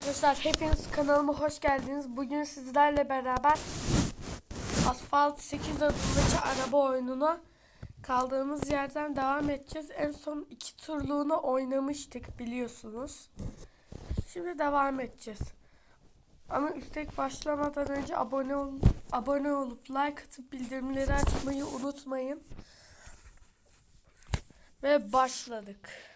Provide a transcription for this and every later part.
Arkadaşlar hepiniz kanalıma hoş geldiniz. Bugün sizlerle beraber Asfalt 8 adındaki araba oyununa kaldığımız yerden devam edeceğiz. En son iki turluğunu oynamıştık biliyorsunuz. Şimdi devam edeceğiz. Ama üstek başlamadan önce abone ol abone olup like atıp bildirimleri açmayı unutmayın. Ve başladık.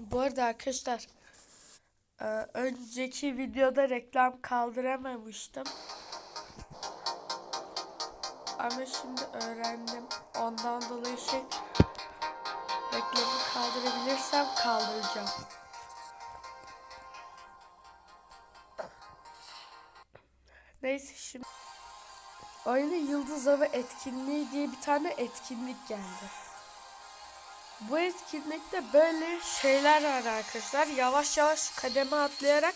Bu arada arkadaşlar e, önceki videoda reklam kaldıramamıştım. Ama şimdi öğrendim. Ondan dolayı şey reklamı kaldırabilirsem kaldıracağım. Neyse şimdi oyuna Yıldız Avı etkinliği diye bir tane etkinlik geldi. Bu etkinlikte böyle şeyler var arkadaşlar. Yavaş yavaş kademe atlayarak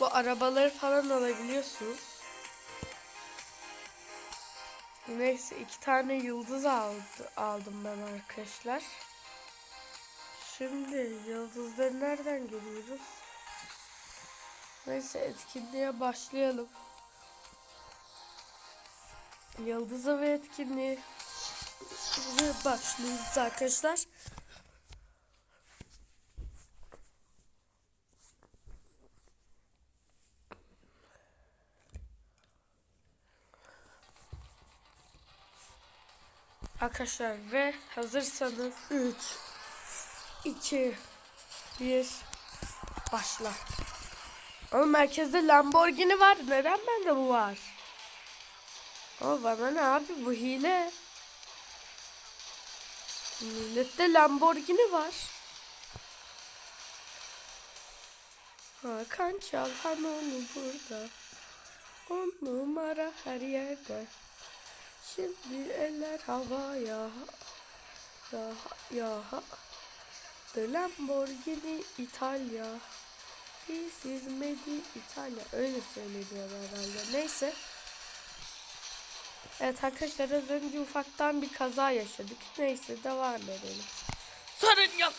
bu arabaları falan alabiliyorsunuz. Neyse iki tane yıldız aldı, aldım ben arkadaşlar. Şimdi yıldızları nereden görüyoruz? Neyse etkinliğe başlayalım. Yıldızı ve etkinliği ve başlıyoruz arkadaşlar. Arkadaşlar ve hazırsanız 3 2 1 başla. Ama merkezde Lamborghini var. Neden bende bu var? Ama bana ne abi bu hile. Millette Lamborghini var. Hakan Çalhan onu burada. On numara her yerde. Şimdi eller havaya. Ya ya. The Lamborghini İtalya. This is Medi İtalya. Öyle söyleniyor herhalde. Neyse. Evet arkadaşlar az önce ufaktan bir kaza yaşadık. Neyse devam edelim. Sorun yok.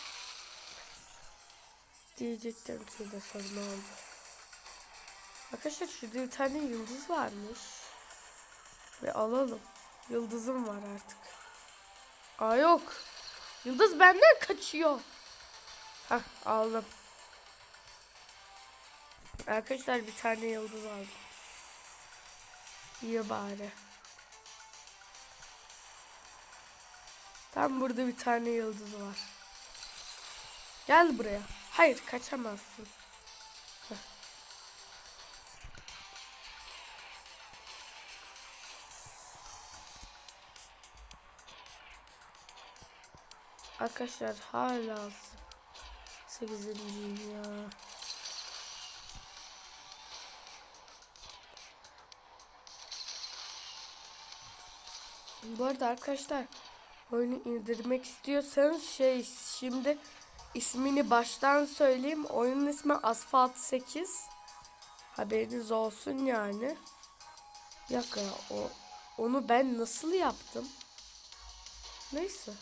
Diyecektim ki de sorun oldu. Arkadaşlar şurada bir tane yıldız varmış. Ve alalım. Yıldızım var artık. Aa yok. Yıldız benden kaçıyor. Hah aldım. Arkadaşlar bir tane yıldız aldım. İyi bari. Tam burada bir tane yıldız var. Gel buraya. Hayır kaçamazsın. Arkadaşlar hala 8. ya. Bu arada arkadaşlar oyunu indirmek istiyorsanız şey şimdi ismini baştan söyleyeyim. Oyunun ismi Asphalt 8. Haberiniz olsun yani. Yok ya o onu ben nasıl yaptım? Neyse.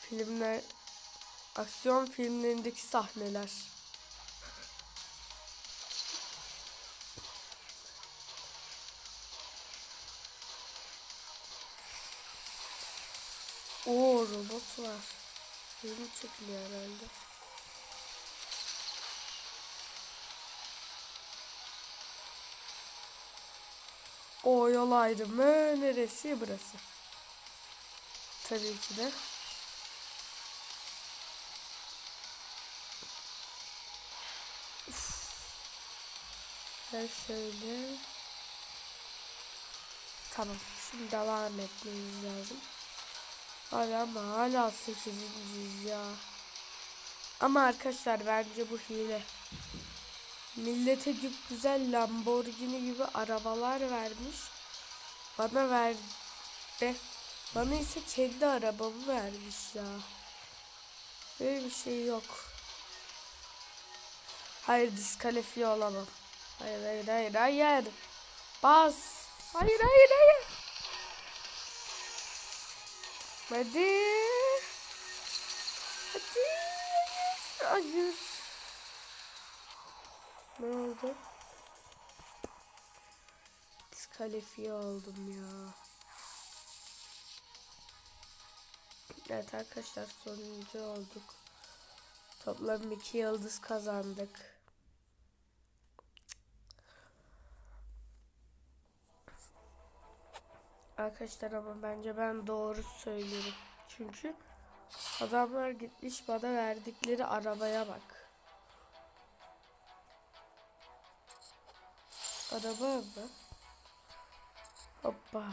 Filmler aksiyon filmlerindeki sahneler. Oo robot var. Film çekiliyor herhalde. O yol ayrımı neresi burası? Tabii ki de. Uf. Ben şöyle. Tamam. Şimdi devam etmemiz lazım. Abi ama hala 8. ya. Ama arkadaşlar bence bu hile. Millete güzel Lamborghini gibi arabalar vermiş. Bana verdi. Bana ise kendi arabamı vermiş ya. Böyle bir şey yok. Hayır diskalifiye olamam. Hayır hayır hayır hayır. Bas. Hayır hayır hayır. Hadi. Hadi. Hayır. Ne oldu? Diskalifiye oldum ya. Evet arkadaşlar sonuncu olduk. Toplam iki yıldız kazandık. Arkadaşlar ama bence ben doğru söylüyorum. Çünkü adamlar gitmiş bana verdikleri arabaya bak. Araba mı? Hoppa.